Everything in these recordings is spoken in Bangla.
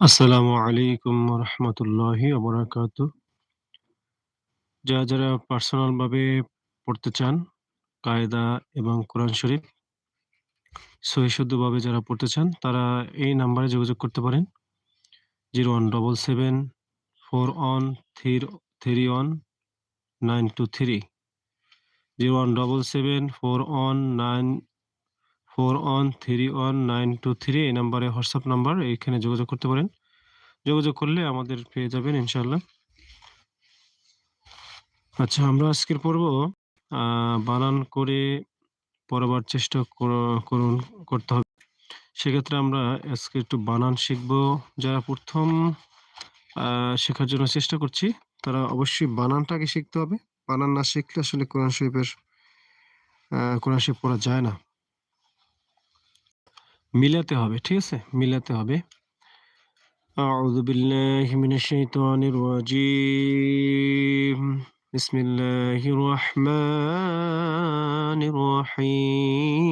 আসসালামু আলাইকুম রহমতুল্লাহি ওবরাকাত। যারা যারা পার্সোনাল ভাবে পড়তে চান, কায়দা এবং কোরআন শরীফ সহিশুদ্ধভাবে যারা পড়তে চান, তারা এই নাম্বারে যোগাযোগ করতে পারেন। Zero one double seven four one three three one nine two three. Zero one double seven four one nine four one three one nine two three, এই নাম্বারে হোয়াটসঅ্যাপ নাম্বার এখানে যোগাযোগ করতে পারেন। যোগাযোগ করলে আমাদের পেয়ে যাবেন ইনশাল্লাহ আচ্ছা আমরা আজকের পর্ব বানান করে পড়াবার চেষ্টা করুন, করতে হবে। সেক্ষেত্রে আমরা আজকে একটু বানান শিখব। যারা প্রথম শেখার জন্য চেষ্টা করছি, তারা অবশ্যই বানানটাকে শিখতে হবে। বানান না শিখলে আসলে কোরআন শরীফের কোরআন শরীফ পড়া যায় না। মিলাতে হবে ঠিক আছে মিলাতে হবে أعوذ بالله من الشيطان الرجيم بسم الله الرحمن الرحيم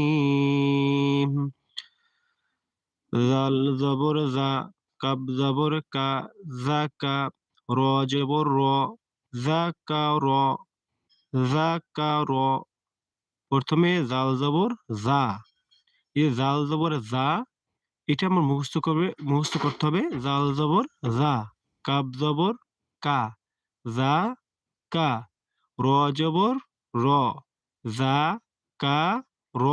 জাল জবর জা কাব জবর কা জা কা র জবর র জা কা র জা কা র প্রথমে জাল জবর জা এই জাল জবর জা, এটা আমার মুখস্থ করবে, মুখস্থ করতে হবে, জাল জবর জা কাব জবর কা যা কা, র জবর র, জা কা র,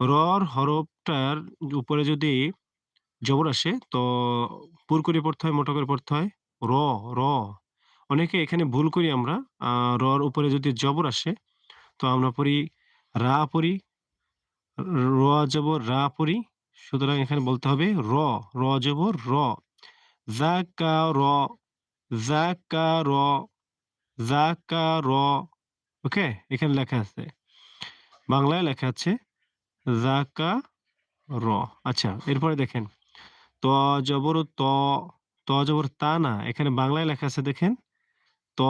রর হরফটার উপরে যদি জবর আসে, তো পুর করে পড়তে হয়, মোটা করে পড়তে হয়, র র। অনেকে এখানে ভুল করি আমরা রর উপরে যদি জবর আসে, তো আমরা পড়ি, রা পড়ি র রা পড়ি। সুতরাং এখানে বলতে হবে র র জবর র। জাকা র জাকা র জাকা র। ওকে, এখানে লেখা আছে। বাংলায় লেখা আছে জাকা র। আচ্ছা এরপরে দেখেন। ত জবর ত ত জবর তা না। এখানে বাংলায় লেখা আছে, দেখেন। ত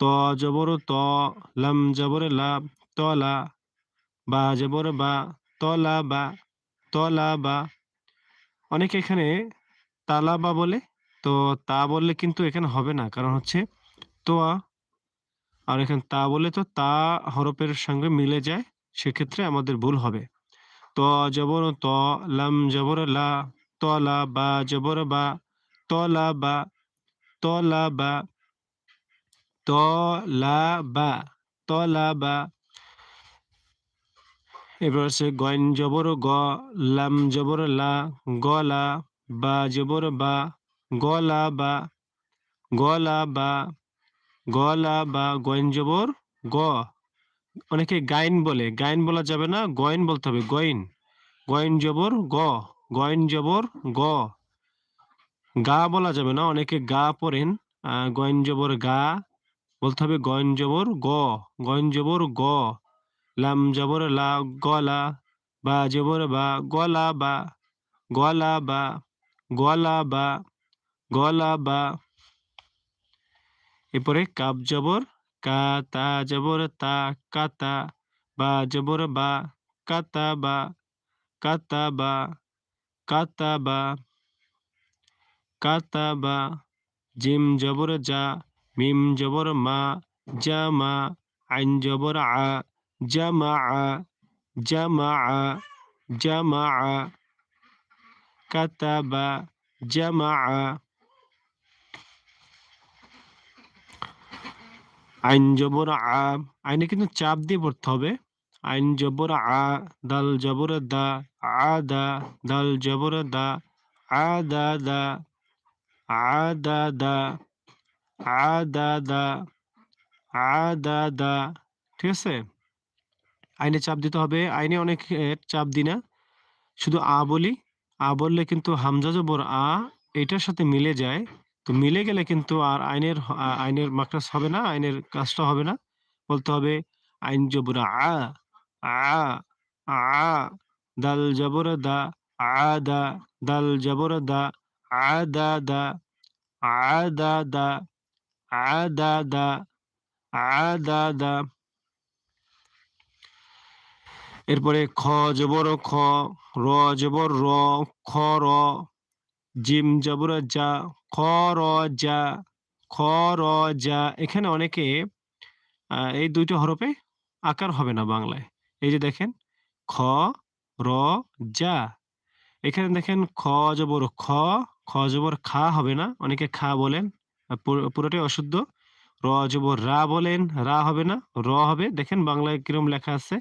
ত জবর ত, লাম জবর লা। তলা বা জবর বা তলা বা তলা বা অনেকে এখানে তালা বা বলে, তো তা বললে কিন্তু এখানে হবে না। কারণ হচ্ছে তোয়া, আর এখানে তা বলে তো তা হরফের সঙ্গে মিলে যায়, সেক্ষেত্রে আমাদের ভুল হবে। ত জবর, ত, লাম জবর, লা, তলা, বা জবর, বা, তলা বা তলা বা তলা বা তলা, বা এবার আছে গয়ন জবর গ, লাম জবর লা গলা বা জবর বা গলা বা গলা বা গলা বা, গয়ন জবর গ। অনেকে গাইন বলে, গাইন বলা যাবে না, গয়ন বলতে হবে, গয়ন। গয়ন জবর গ, গয়ন জবর গ। গা বলা যাবে না, অনেকে গা পড়েন গয়ন জবর গা, বলতে হবে গয়ন জবর গ, গয়ন জবর গ। লাম জবর লা গলা, বা জবর বা গলা বা গলা বা গলা বা গলা বা। এরপরে কাব জবর, কা, তা জবর, তা, কাতা, বা জবর, বা, কাতা বা কাতা বা কাতা বা কাতা, বা, জিম জবর, যা, মিম জবর, মা জামা আইন জবর, আ জামা জামা জামা কাতাবা জামা আইন জবর আ আইনে কিন্তু চাপ দিয়ে পড়তে হবে। আইন জবর আ দাল জবর দা আ দা দাল জবর দা আ দা দা আ দা দা আ দা দা আ দা দা ঠিক আছে? আইনে চাপ দিতে হবে। আইনে অনেক চাপ দিই না। শুধু আ বলি। আ বললে কিন্তু হামজা জবর আ এটার সাথে মিলে যায়। তো মিলে গেলে কিন্তু আর আইনের আইনের মাকড়াস হবে না, আইনের কাজটা হবে না। বলতে হবে আইন জবর আ আ আ, দাল জবর দা, আ, দা, দাল জবর দা, আ, দা দা, আ, দা দা, আ, দা দা, আ, দা দা। এরপরে খ জবর খ, র জবর র, খ র, জিম জবর যা খ র যা খ র যা এখানে অনেকে এই দুইটা হরফে আকার হবে না বাংলায়। এই যে দেখেন, খ, র যা এখানে দেখেন, খ জবর খ খ জবর খা হবে না। অনেকে খা বলেন পুরোটাই অশুদ্ধ। র জবর রা বলেন, রা হবে না, র হবে। দেখেন বাংলায় কিরম লেখা আছে।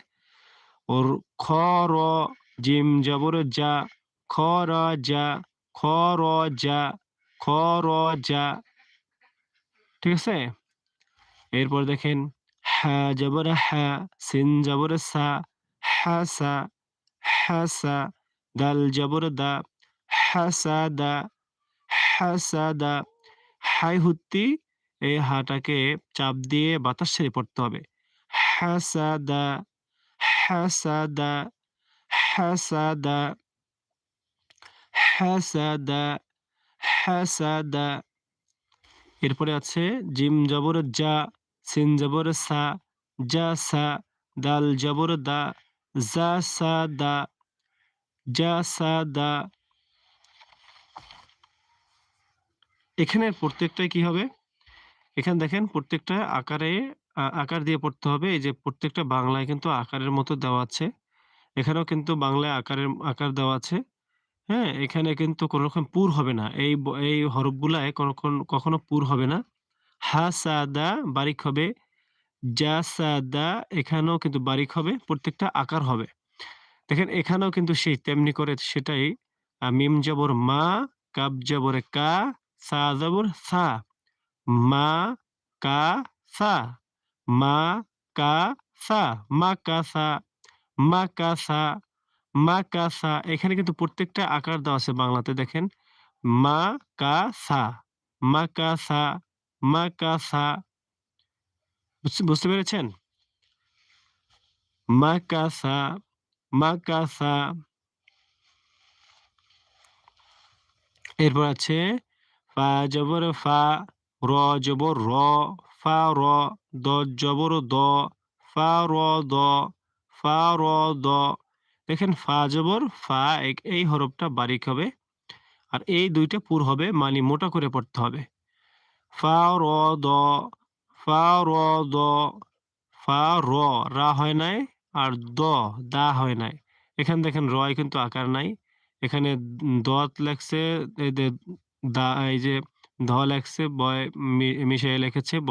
ওর খ র জিম জবর যা খ র যা খ র যা খ র যা ঠিক আছে? এরপর দেখেন হা জবর হা সিন জবর সা হাসা হাসা দাল জবর দা হাসাদা হাসাদা হাই হুত্তি, এই হাটাকে চাপ দিয়ে বাতাস ছেড়ে পড়তে হবে। হাসাদা হাসাদা হাসাদা হাসাদা হাসাদা এরপরে আছে জিম জবর যা সিন জবর সা যা সা, দাল জবর দা যা সা দা যা সা দা। এখানে প্রত্যেকটাই কি হবে? এখানে দেখেন প্রত্যেকটা আকারে আকার দিয়ে পড়তে হবে। এই যে প্রত্যেকটা বাংলায় কিন্তু আকারের মতো দেওয়া আছে। এখানেও কিন্তু বাংলায় আকারের, আকার দেওয়া আছে। হ্যাঁ এখানে কিন্তু কোনো রকম পুর হবে না। এই এই হরফগুলায় কোনো কোন- কখনো পুর হবে না। হা সাদা বারিক হবে। যা সাদা এখানেও কিন্তু বারিক হবে। প্রত্যেকটা আকার হবে। দেখেন, এখানেও কিন্তু সেই তেমনি করে সেটাই। মিম জবর মা, কাব জবর কা, সা জবর সা। মা, কা, সা। মা কা সা মা কা সা মা কা সা মা কা সা এখানে কিন্তু প্রত্যেকটা আকার দেওয়া আছে বাংলাতে, দেখেন। মা কা সা মা কা সা মা কা সা বুঝতে পেরেছেন? মা কা সা মা কা এরপর আছে ফা জবর ফা, র জবর র, ফা র। দ, জবর দ, ফা, র, দ, ফা, র, দ। দেখেন, ফা, জবর, ফা এই হরফটা বারিক হবে। আর এই দুইটা পুর হবে মানে মোটা করে পড়তে হবে। ফা, র, দ, ফা, র, দ, ফা, র, রা হয় নাই, আর দ, দা হয় নাই। এখানে দেখেন রয় কিন্তু আকার নাই। এখানে দত যে দা এই যে ধ লেখছে বয় মি- মিশিয়ে লিখেছে, ব,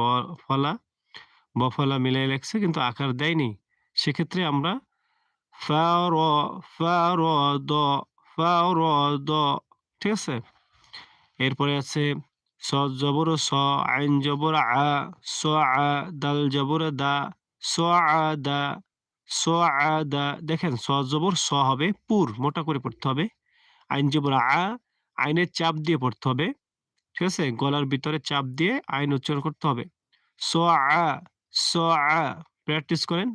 ফলা। ব মিলাই লেখছে, কিন্তু আকার দেয়নি। সেক্ষেত্রে আমরা ঠিক আছে? এরপরে আছে স, জবর, স, আইন জবর, আ, স, আ, দাল জবর, দা, স, আ, দা, স, আ, দা, দেখেন স জবর, স হবে পুর, মোটা করে পড়তে হবে। আইন জবর, আ, আইনের চাপ দিয়ে পড়তে হবে, ঠিক আছে? গলার ভিতরে চাপ দিয়ে আইন উচ্চারণ করতে হবে। স, আ প্র্যাকটিস করেন।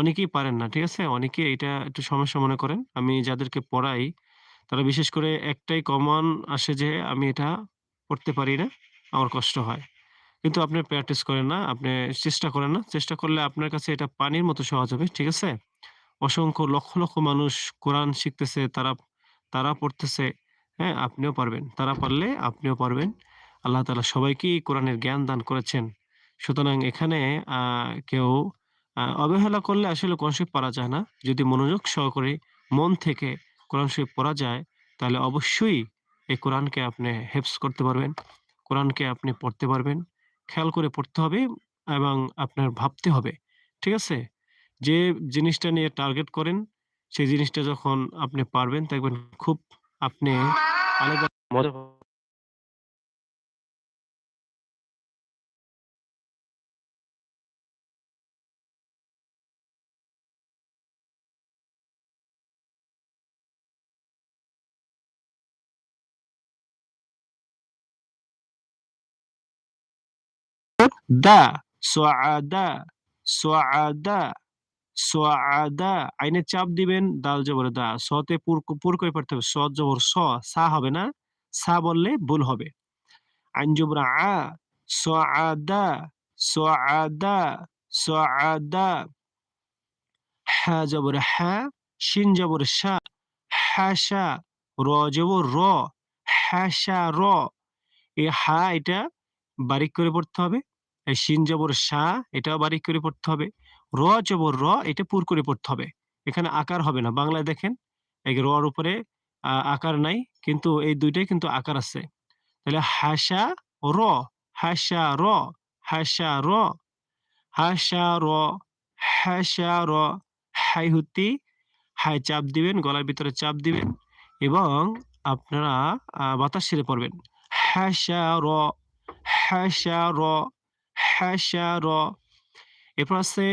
অনেকেই পারেন না, ঠিক আছে? অনেকে এটা একটু সমস্যা মনে করেন। আমি যাদেরকে পড়াই, তারা বিশেষ করে একটাই কমন আসে যে, আমি এটা পড়তে পারি না, আমার কষ্ট হয়। কিন্তু আপনি প্র্যাকটিস করেন না, আপনি চেষ্টা করেন না। চেষ্টা করলে আপনার কাছে এটা পানির মতো সহজ হবে, ঠিক আছে? অসংখ্য লক্ষ লক্ষ মানুষ কোরআন শিখতেছে, তারা তারা পড়তেছে হ্যাঁ আপনিও পারবেন। তারা পারলে আপনিও পারবেন। আল্লাহ তালা সবাইকেই কোরআনের জ্ঞান দান করেছেন। সুতরাং এখানে কেউ অবহেলা করলে আসলে কোরআন শরীফ পড়া যায় না। যদি মনোযোগ সহকারে মন থেকে কোরআন শরীফ পড়া যায়, তাহলে অবশ্যই এই কোরআনকে আপনি হেফস করতে পারবেন, কোরআনকে আপনি পড়তে পারবেন, খেয়াল করে পড়তে হবে এবং আপনার ভাবতে হবে, ঠিক আছে? যে জিনিসটা নিয়ে টার্গেট করেন, সেই জিনিসটা যখন আপনি পারবেন, দেখবেন খুব আপনি আলাদা দা সোয়াদা সোয়াদা সোয়াদা আইনে চাপ দিবেন, দাল জবর দা, সতে পুর করে পড়তে হবে। স জবর স, সা হবে না। সা বললে ভুল হবে। আইন জবর আ সোয়াদা সোয়াদা সোয়াদা হা জবর হা শিন জবর শা হাসা র জবর র হাসা র। এই হা এটা বারিক করে পড়তে হবে। শিন জবর সা, এটাও বারিক করে পড়তে হবে। র জবর র, এটা পুর করে পড়তে হবে। এখানে আকার হবে না। বাংলায় দেখেন, এই রর উপরে আকার নাই, কিন্তু এই দুইটাই কিন্তু আকার আছে। তাহলে হাসা র হাসা র হাসা র হাসা র হাসা র, হাই হুতি, হাই চাপ দিবেন, গলার ভিতরে চাপ দিবেন এবং আপনারা বাতাস ছেড়ে পড়বেন। হাসা র হাসা র হাসা র এরপর আছে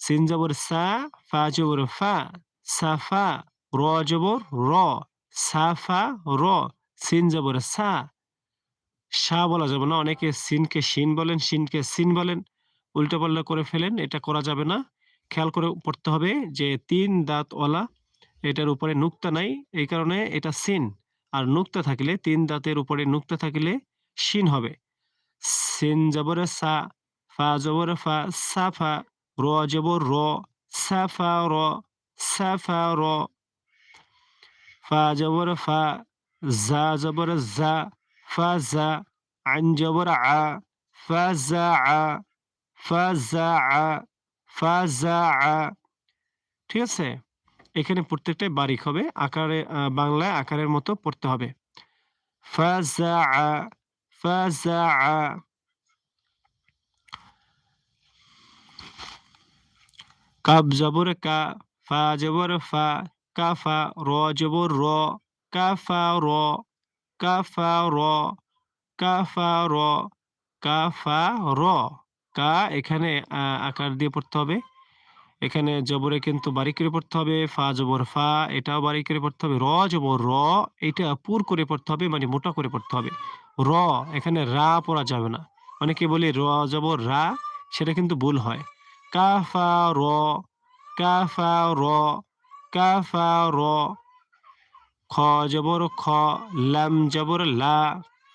সিন জবর সা ফা জবর ফা সাফা র জবর র সাফা র সিন জবর সা সা বলা যাবে না, অনেকে সিনকে শিন বলেন শিনকে সিন বলেন উল্টাপাল্টা করে ফেলেন, এটা করা যাবে না। খেয়াল করে পড়তে হবে যে তিন দাঁত ওয়ালা, এটার উপরে নুক্তা নাই, এই কারণে এটা সিন আর নুক্তা থাকলে, তিন দাঁতের উপরে নুক্তা থাকলে শিন হবে। সিন জবর সা ফা জবর ফা সাফা র জবর র সাফা র সাফা র ফা জবর ফা জা জবর জা ফা জা ফা জা আ ফা জা আ ঠিক আছে? এখানে প্রত্যেকটাই বারিক হবে। আকারে বাংলায় আকারের মতো পড়তে হবে। ফা আ কাব জবর কা ফা জবর ফা কাফা র জবর র কাফা র কাফা র কাফা র কাফা র কা এখানে আকার দিয়ে পড়তে হবে। এখানে জবরে কিন্তু বারিক করে পড়তে হবে, ফা জবর ফা, এটাও বারিক করে পড়তে হবে, র জবর র, এটা পুর করে পড়তে হবে মানে মোটা করে পড়তে হবে। র, এখানে রা পড়া যাবে না। অনেকে বলি র জবর রা, সেটা কিন্তু ভুল হয়। কা, ফা, র, কা, ফা, র, কা, ফা, র, খ জবর খ, লাম জবর লা,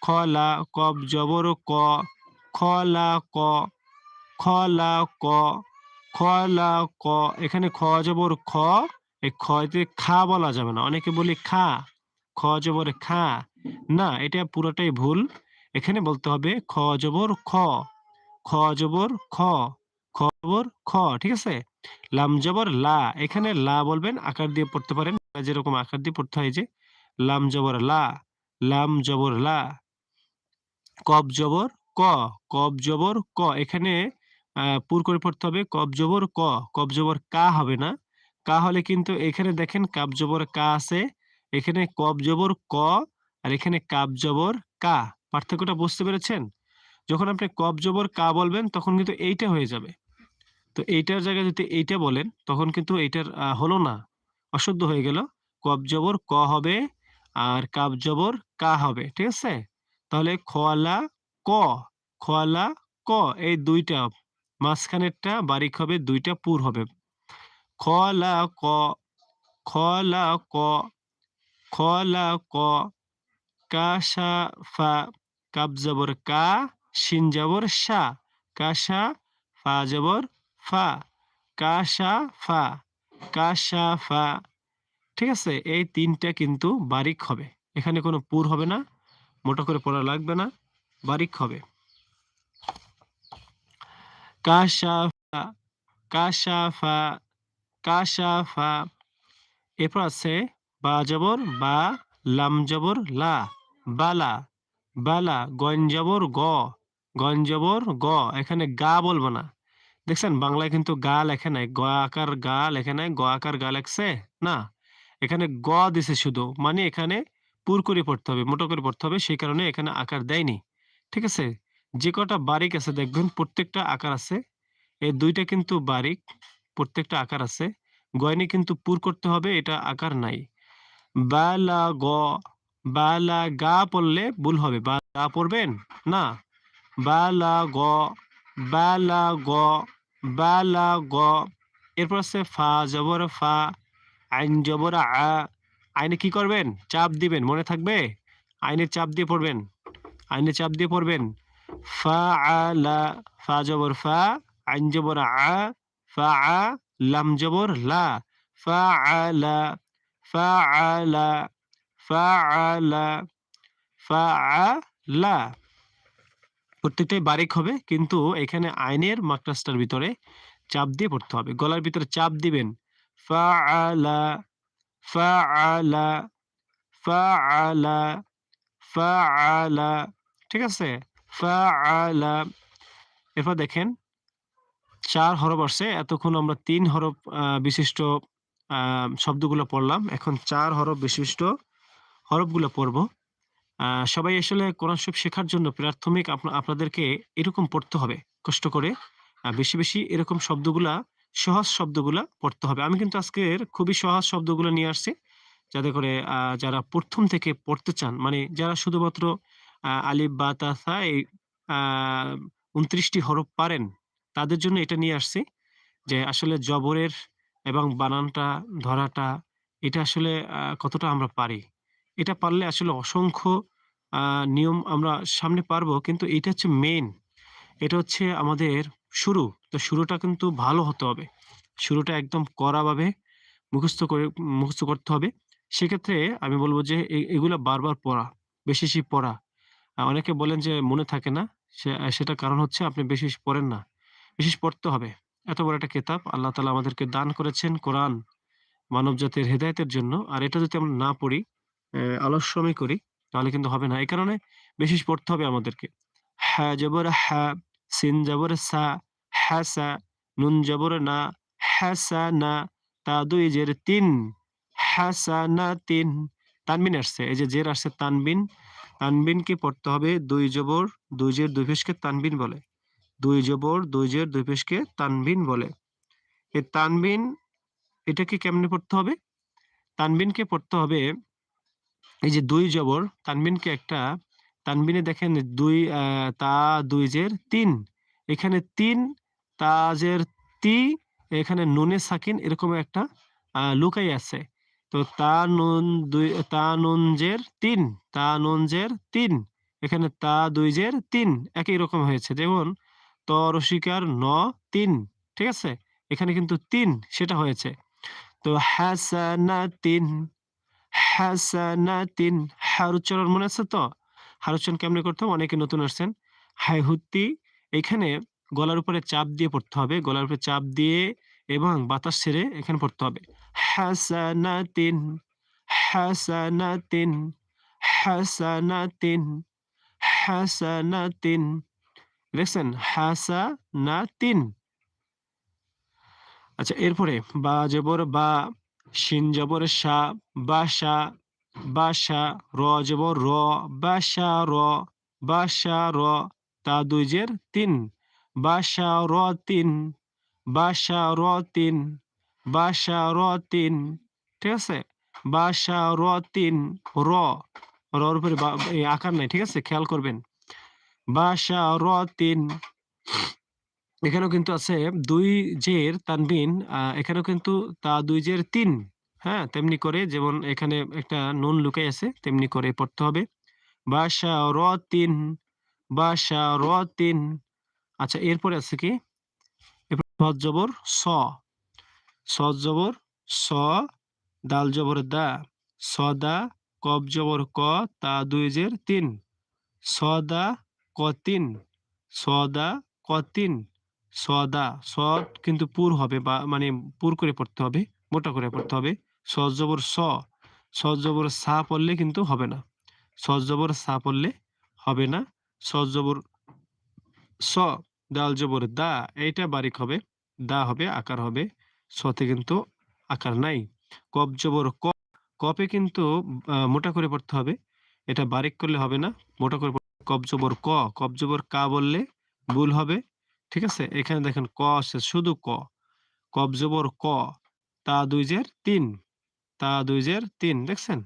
খ লা, কব জবর ক, খ লা, ক, খ লা, ক খ, লা, ক। এখানে খ জবর খ, এই খতে খা বলা যাবে না। অনেকে বলি খা, খ জবর খা। না, এটা পুরোটাই ভুল। এখানে বলতে হবে খ জবর খ। খ জবর খ। খ জবর খ, ঠিক আছে? লাম জবর লা। এখানে লা বলবেন, আকার দিয়ে পড়তে পারেন। যেরকম আকার দিয়ে পড়তে হয় যে, লাম জবর লা, লাম জবর লা। কব জবর ক, কব জবর ক। এখানে পুর করে পড়তে হবে। কব জবর ক কবজবর কা হবে না। কা হলে কিন্তু এখানে দেখেন কাবজবর কা আছে। এখানে কবজবর ক আর এখানে কাবজবর কা। পার্থক্যটা বুঝতে পেরেছেন? যখন আপনি কব জবর কা বলবেন, তখন কিন্তু এইটা হয়ে যাবে। তো এইটার জায়গায় যদি এইটা বলেন, তখন কিন্তু এইটার হলো না। অশুদ্ধ হয়ে গেল। কব জবর ক হবে আর কাবজবর কা হবে, ঠিক আছে? তাহলে খোয়ালা ক খোয়ালা ক, এই দুইটা মাঝখানেরটা বারিক হবে, দুইটা পুর হবে। খলা ক খলা ক খলা ক কাশা ফা কাব জবর কা, শিন জবর শা কাশা ফা জবর ফা কাশা ফা কাশা ফা। ঠিক আছে? এই তিনটা কিন্তু বারিক হবে। এখানে কোনো পুর হবে না, মোটা করে পড়া লাগবে না, বারিক হবে। এরপর আছে বা বা লাম লা, বালা বালা গঞ্জবর গ গঞ্জবর গ। এখানে গা বলব না। দেখছেন, বাংলায় কিন্তু গা লেখে নাই, গ আকার গা লেখে নাই, গ আকার গা লেখছে? না। এখানে গ দিছে শুধু মানে এখানে পুর করে পড়তে হবে মোটো করে পড়তে হবে, সেই কারণে এখানে আকার দেয়নি। ঠিক আছে? যে কটা বারিক আছে দেখবেন, প্রত্যেকটা আকার আছে। এই দুইটা কিন্তু বারিক, প্রত্যেকটা আকার আছে। গয়নি কিন্তু পুর করতে হবে, এটা আকার নাই। বালা গ, বালা গা পড়লে ভুল হবে। বা গা পড়বেন? না। বালা গ বালা গ বালা গ। এরপর আছে ফা, জবর ফা, আইন জবর আ। আইনে কি করবেন? চাপ দিবেন। মনে থাকবে? আইনে চাপ দিয়ে পড়বেন। আইনে চাপ দিয়ে পড়বেন। ফা আলা ফা জবর ফা আইন আ ফা আ লাম জবর লা ফা ফা ফা ফা প্রত্যেকটাই বারিক হবে, কিন্তু এখানে আইনের মাকড়াসটার ভিতরে চাপ দিয়ে পড়তে হবে। গলার ভিতরে চাপ দিবেন। ফা ফা ফা ফা ঠিক আছে? এরপর দেখেন, চার হরফ আসছে, এতক্ষণ আমরা তিন হরফ বিশিষ্ট শব্দগুলো পড়লাম। এখন চার হরফ বিশিষ্ট হরফগুলো পড়ব। সবাই আসলে কোরআন শরীফ শেখার জন্য প্রাথমিক আপনা- আপনাদেরকে এরকম পড়তে হবে, কষ্ট করে। বেশি বেশি এরকম শব্দগুলা, সহজ শব্দগুলা পড়তে হবে। আমি কিন্তু আজকের খুবই সহজ শব্দগুলো নিয়ে আসছি, যাতে করে যারা প্রথম থেকে পড়তে চান মানে যারা শুধুমাত্র আলিফ বা তা এই উনত্রিশটি হরফ পারেন। তাদের জন্য এটা নিয়ে আসছি যে আসলে জবরের এবং বানানটা, ধরাটা, এটা আসলে কতটা আমরা পারি? এটা পারলে আসলে অসংখ্য নিয়ম আমরা সামনে পারব, কিন্তু এটা হচ্ছে মেন এটা হচ্ছে আমাদের শুরু। তো শুরুটা কিন্তু ভালো হতে হবে। শুরুটা একদম কড়াভাবে মুখস্থ করে, মুখস্থ করতে হবে। সেক্ষেত্রে আমি বলব যে এগুলা বারবার পড়া, বেশি বেশি পড়া। অনেকে বলেন যে মনে থাকে না। সেটা কারণ হচ্ছে আপনি বেশি বেশি পড়েন না। বিশেষ পড়তে হবে। এত বড় একটা কেতাব আল্লাহ তালা আমাদেরকে দান করেছেন কোরআন মানব জাতির হেদায়তের জন্য। আর এটা যদি আমরা না পড়ি আলস্যমি করি, তাহলে কিন্তু হবে না। এই কারণে বেশি পড়তে হবে আমাদেরকে। হ্যাঁ জবর হ্যাঁ সিন জবর সা হ্যাঁ সা, নুন জবর না হ্যাঁ সা না, তা দুই জের তিন হ্যাঁ সা না তিন, তানবিন আসছে। এই যে জের আসছে তানবিন তানবিনকে পড়তে হবে? দুই জবর, দুই জের, দুই পেশকে তানবিন বলে। দুই জবর, দুই জের, দুই পেশকে তানবিন বলে। এই তানবিন এটাকে কেমনে পড়তে হবে? তানবিনকে পড়তে হবে? এই যে দুই জবর তানবিনকে একটা, তানবিনে দেখেন দুই তা, দুই জের, তিন। এখানে তিন তাজের তি, এখানে নুনে সাকিন এরকম একটা লুকাই আছে। তো তা দুই, তা নুন জের তিন, তা জের তিন, এখানে তা দুই জের তিন, একই রকম হয়েছে। যেমন ত ন, তিন, ঠিক আছে? এখানে কিন্তু তিন সেটা হয়েছে। তো হাসানা তিন হাসানাতিন, হার উচ্চারণ মনে আছে তো? হার উচ্চারণ কেমনে করতে হবে অনেকে নতুন আসছেন। হাইহুত্তি, এখানে গলার উপরে চাপ দিয়ে পড়তে হবে। গলার উপরে চাপ দিয়ে এবং বাতাস ছেড়ে এখানে পড়তে হবে। হাসানাতিন হাসানাতিন হাসানাতিন হাসানাতিন। দেখছেন? হাসানাতিন। আচ্ছা এরপরে বা জবর বা, শিন জবর সা বাসা বাসা র জবর র বাসা র বাসা র, তা দুই জের তিন বাসা র তিন। বাসা র তিন বাসা র তিন ঠিক আছে? বাসা র রর উপরে আকার নাই, ঠিক আছে? খেয়াল করবেন। বাসা র তিন এখানেও কিন্তু আছে দুই জের তানবিন এখানেও কিন্তু তা দুই জের তিন হ্যাঁ? তেমনি করে যেমন এখানে একটা নুন লুকাই আছে, তেমনি করে পড়তে হবে। বাসা র তিন বাসা র তিন আচ্ছা এরপরে আছে কি? সৎ জবর স। সৎ জবর স, দাল জবর দা। সদা কব জবর ক, তা দুই জের তিন। সদা ক তিন সদা ক তিন সদা স কিন্তু পুর হবে বা মানে পুর করে পড়তে হবে, মোটা করে পড়তে হবে। সজ জবর স সজ জবর সা পড়লে কিন্তু হবে না। সজ জবর সা পড়লে হবে না। সজ জবর স, দাল জবর দা, এইটা বারিক হবে। দা হবে, আকার হবে, সতে কিন্তু আকার নাই। কব জবর ক কপে কিন্তু মোটা করে পড়তে হবে। এটা বারিক করলে হবে না, মোটা করে। কব জবর ক কব জবর কা বললে ভুল হবে, ঠিক আছে? এখানে দেখেন ক আছে শুধু ক। কব জবর ক, তা দুই জের তিন, তা দুই জের তিন, দেখছেন?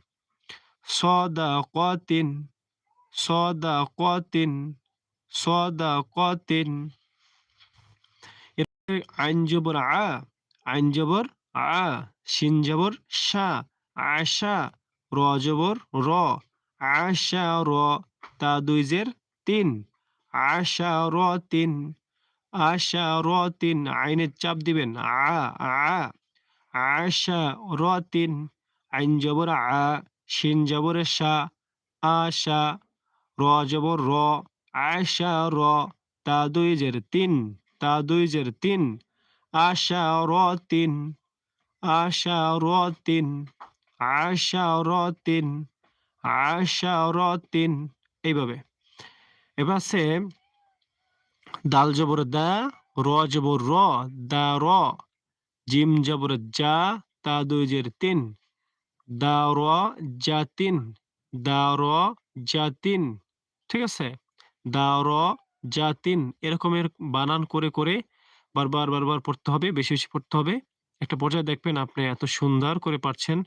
স সদা ক তিন, স সদা ক তিন, স সদা ক তিন আইন জবর আ, আইন জবর আ, শিন জবর শা আশা র জবর র আশা র, তা দুই জের তিন আশা র, তিন আশা র, তিন, আইনের চাপ দিবেন, আ আ আশা র, তিন, আইন জবর আ, শিন জবর শা আশা র জবর র আশা র, তা দুই জের তিন। তা দুই জের তিন আশা র তিন আশা র তিন আশা র তিন আশা র তিন এইভাবে। এবার আছে দাল জবর দা, র জবর র, দা র, জিম জবর যা তা দুই জের তিন, দা র যা তিন দা র যা তিন ঠিক আছে? দা র যা তিন এরকমের বানান করে করে বারবার বারবার পড়তে হবে, বেশি বেশি পড়তে হবে। একটা পর্যায়ে দেখবেন আপনি এত সুন্দর করে পারছেন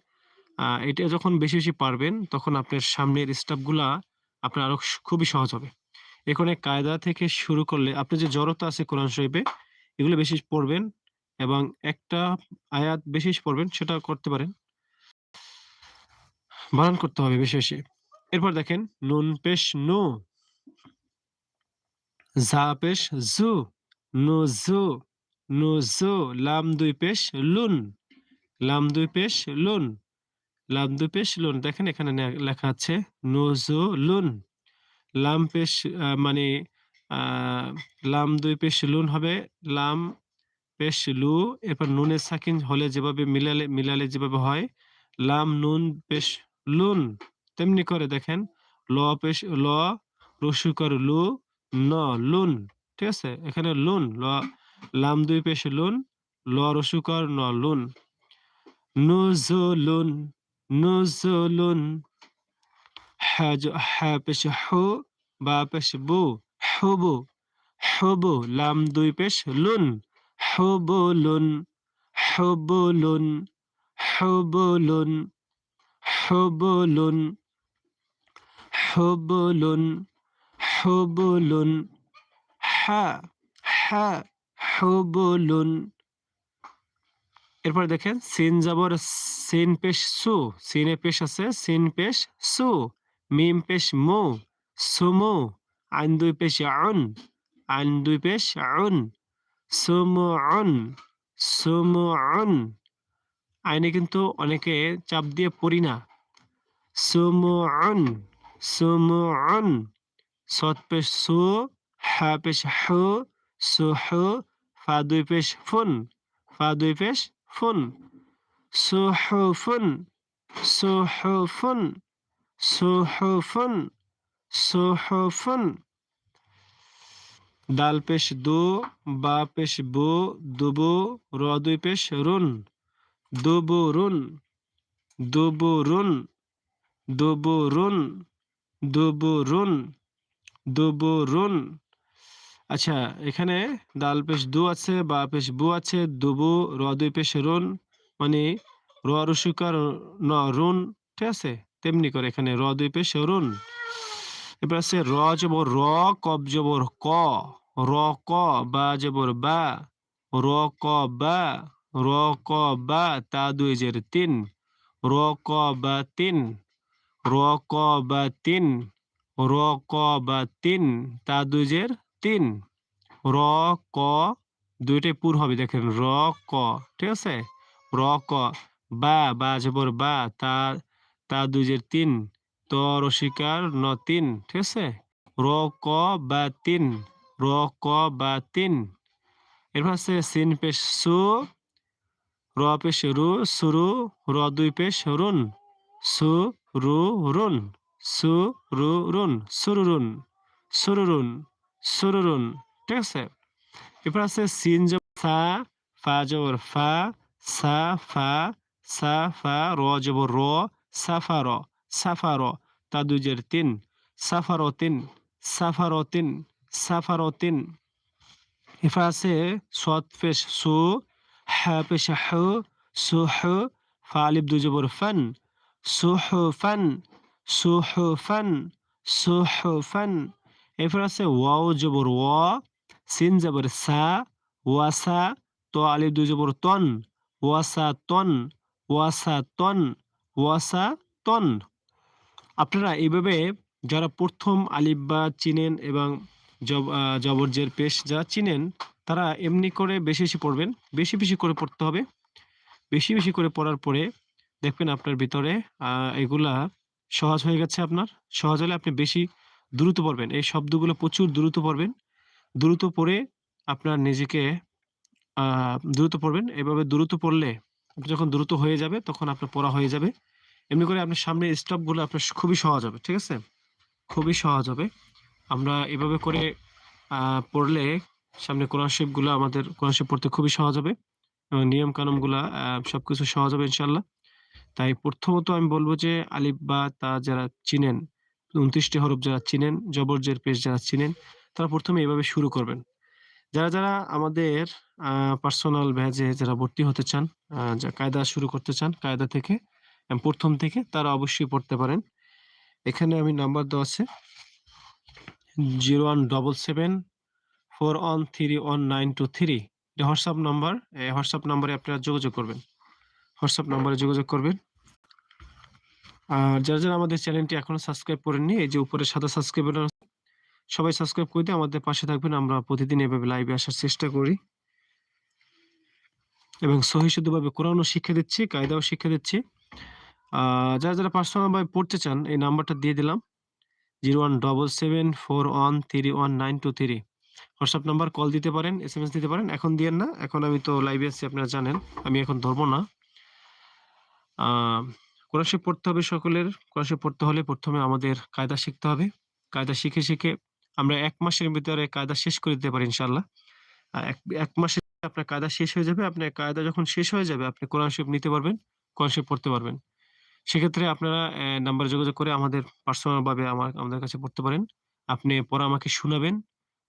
এটা যখন বেশি বেশি পারবেন তখন আপনার সামনের স্টাফগুলা আপনার আরও সু- খুবই সহজ হবে। এখানে কায়দা থেকে শুরু করলে আপনি যে জড়তা আছে কোরআন শরীফে, এগুলো বেশি পড়বেন এবং একটা আয়াত বেশি পড়বেন সেটা করতে পারেন। বানান করতে হবে বেশি বেশি। এরপর দেখেন, নুন পেশ নু। জা পেশ জু নু জু নু জু লাম দুই পেশ লুন লাম দুই পেশ লুন লাম দুই পেশ লুন দেখেন এখানে লেখা আছে নুজু লুন লাম পেশ মানে লাম দুই পেশ লুন হবে। লাম পেশ লু এরপর নুনের সাকিন হলে যেভাবে মিলালে মিলালে যেভাবে হয়। লাম নুন পেশ লুন তেমনি করে দেখেন। ল পেশ ল, রসুকর লু ন লুন, ঠিক আছে? এখানে লুন, ল, লাম দুই পেশ লুন, ল রসুকর ন, লুন। নুজুলুন নুজুলুন। হাজ হা পেশ হু, বা পেশ বু। হুবু হুবু, লাম দুই পেশ লুন। হুবুলুন হুবুলুন হুবুলুন হুবুলুন হুবুলুন। হুবুলুন হা হা হুবুলুন এরপর দেখেন, সিন যাবর সিন পেশ সু, সিনে পেশ আছে, সিন পেশ সু, মিম পেশ মু, সুমু আইন দুই পেশ আউন আইন দুই পেশ আউন সুমু আউন সুমু আউন আইনে কিন্তু অনেকে চাপ দিয়ে পড়ি না। সুমু আউন সুমু আউন সৎ পেশ সু, হা পেশ হু সুহু ফা দুই পেশ ফুন ফা দুই পেশ ফুন সুহুফুন সুহুফুন সুহুফুন সুহুফুন দাল পেশ দু বা পেশ বু, দুবু র দুই পেশ রুন দুবুরুন দুবুরুন দুবুরুন দুবুরুন দুবুরুন। আচ্ছা এখানে দাল পেশ দু আছে, বা পেশ বু আছে, দুবু, র দুই পেশ রুন মানে র রসুকার ন রুন, ঠিক আছে? তেমনি করে এখানে র দুই পেশ রুন। এবার আছে র জবর র, কব জবর ক, র ক বা জবর বা, র ক বা, র ক বা, তা দুই জের তিন, র ক বা তিন, র ক বা তিন র ক বা তিন। তা দুই জের তিন র ক দুইটাই পুর হবে, দেখেন র ক ঠিক আছে? র ক বা বা জবর বা, তা তা দুই জের তিন। ত রসিকার ন তিন, ঠিক আছে? র ক বা তিন র ক বা তিন এরপর আছে সিন পেশ সু, র পেশ রু সুরু র দুই পেশ রুন, সু রু রুন। সু রু রুন সুরুরুন সুরুরুন সুরুরুন ঠিক আছে? এরপর আছে সিন জবর সা ফা জবর ফা, সা ফা সা ফা, র জবর র সাফা র সাফা র, তা দুই জের তিন সাফারতিন সাফারতিন সাফারতিন এরপর আছে সৎ পেশ সু, হা পেশ হু সুহু ফালিব দুই জবর ফান সুহুফান সুহুফান। এরপর আছে ওয়াও, জবর ওয়া, সিন, জবর সা, ওয়াসা, তো, আলিফ, দুই, জবর তন, ওয়াসা তন ওয়াসা তন ওয়াসা, তন। আপনারা এইভাবে যারা প্রথম আলিফ বা চিনেন এবং জবরজের পেশ যারা চিনেন, তারা এমনি করে বেশি বেশি পড়বেন, বেশি বেশি করে পড়তে হবে। বেশি বেশি করে পড়ার পরে দেখবেন আপনার ভিতরে এগুলা সহজ হয়ে গেছে আপনার। সহজ হলে আপনি বেশি দ্রুত পড়বেন। এই শব্দগুলো প্রচুর দ্রুত পড়বেন। দ্রুত পড়ে আপনার নিজেকে দ্রুত পড়বেন। এভাবে দ্রুত পড়লে আপনি যখন দ্রুত হয়ে যাবে, তখন আপনার পড়া হয়ে যাবে। এমনি করে আপনার সামনে স্টপগুলো আপনার খুবই সহজ হবে, ঠিক আছে? খুবই সহজ হবে। আমরা এভাবে করে পড়লে সামনে কোরআন শিবগুলো আমাদের কোরআন শিব পড়তে খুবই সহজ হবে। এবং নিয়ম কানুনগুলা সবকিছু সহজ হবে ইনশাল্লাহ তাই প্রথমত আমি বলব যে আলিফ বা তা যারা চিনেন, উনত্রিশটি হরফ যারা চিনেন, জবরজের পেশ যারা চিনেন, তারা প্রথমে এভাবে শুরু করবেন। যারা যারা আমাদের পার্সোনাল ব্যাচে যারা ভর্তি হতে চান কায়দা শুরু করতে চান, কায়দা থেকে প্রথম থেকে, তারা অবশ্যই পড়তে পারেন। এখানে আমি নাম্বার দেওয়া আছে zero one double seven four one three one nine two three এটা হোয়াটসঅ্যাপ নাম্বার, এই হোয়াটসঅ্যাপ নাম্বারে আপনারা যোগাযোগ করবেন। হোয়াটসঅ্যাপ নাম্বারে যোগাযোগ করবেন। আর যারা যারা আমাদের চ্যানেলটি এখনও সাবস্ক্রাইব করেননি, এই যে উপরে সাদা সাবস্ক্রাইব সবাই সাবস্ক্রাইব করে আমাদের পাশে থাকবেন। আমরা প্রতিদিন এভাবে লাইভে আসার চেষ্টা করি। এবং সহি শুদ্ধভাবে কোরআনও শিক্ষা দিচ্ছি, কায়দাও শিক্ষা দিচ্ছি। যারা যারা পার্সোনাল ভাবে পড়তে চান, এই নাম্বারটা দিয়ে দিলাম। Zero one double seven four one three one nine two three WhatsApp number call দিতে পারেন এস এম এস দিতে পারেন। এখন দিয়েন না, এখন আমি তো লাইভে আছি, আপনারা জানেন। আমি এখন ধরবো না। কোরআন শরীফ পড়তে হবে সকলের। কোরআন শরীফ পড়তে হলে প্রথমে আমাদের কায়দা শিখতে হবে। কায়দা শিখে শিখে আমরা এক মাসের ভিতরে কায়দা শেষ করে দিতে পারি ইনশাল্লাহ এক মাসে আপনার কায়দা শেষ হয়ে যাবে, আপনার কায়দা যখন শেষ হয়ে যাবে, আপনি কোরআন শরীফ নিতে পারবেন, কোরআন শরীফ পড়তে পারবেন। সেক্ষেত্রে আপনারা নাম্বারে যোগাযোগ করে আমাদের পার্সোনাল ভাবে আমার, আমাদের কাছে পড়তে পারেন। আপনি পড়া আমাকে শোনাবেন।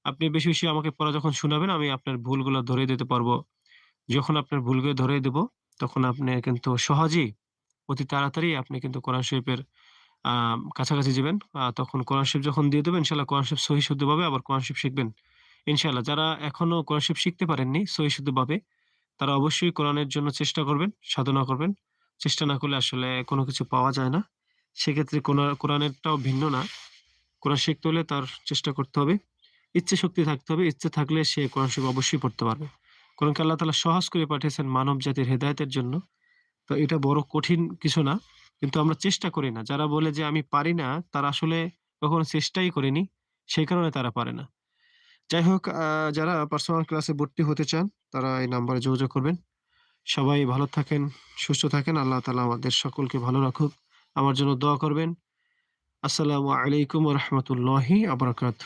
আপনি বেশি বেশি আমাকে পড়া যখন শোনাবেন, আমি আপনার ভুলগুলো ধরে দিতে পারব। যখন আপনার ভুলগুলো ধরে দেব, তখন আপনি কিন্তু সহজেই অতি তাড়াতাড়ি আপনি কিন্তু কোরআন শরীফের কাছাকাছি যাবেন। তখন কোরআন শরীফ যখন দিয়ে দেবেন ইনশাল্লাহ কোরআন শরীফ সহি শুদ্ধভাবে আবার কোরআন শরীফ শিখবেন। ইনশাল্লাহ যারা এখনও কোরআন শরীফ শিখতে পারেননি, সহি শুদ্ধভাবে, তারা অবশ্যই কোরআনের জন্য চেষ্টা করবেন, সাধনা করবেন। চেষ্টা না করলে আসলে কোনো কিছু পাওয়া যায় না। সেক্ষেত্রে কোরআ- কোরআনেরটাও ভিন্ন না। কোরআন শিখতে হলে তার চেষ্টা করতে হবে। ইচ্ছে শক্তি থাকতে হবে। ইচ্ছে থাকলে সে কোরআন শরীফ অবশ্যই পড়তে পারবে। কোরআনকে আল্লাহ তালা সহজ করে পাঠিয়েছেন মানব জাতির হেদায়তের জন্য। তো এটা বড় কঠিন কিছু না। কিন্তু আমরা চেষ্টা করি না। যারা বলে যে আমি পারি না, তারা আসলে কখনো চেষ্টাই করেনি, সেই কারণে তারা পারে না। যাই হোক যারা পার্সোনাল ক্লাসে ভর্তি হতে চান, তারা এই নাম্বারে যোগাযোগ করবেন। সবাই ভালো থাকেন, সুস্থ থাকেন। আল্লাহ তালা আমাদের সকলকে ভালো রাখুক। আমার জন্য দোয়া করবেন। আসসালামু আলাইকুম রহমতুল্লাহি আবরাকাত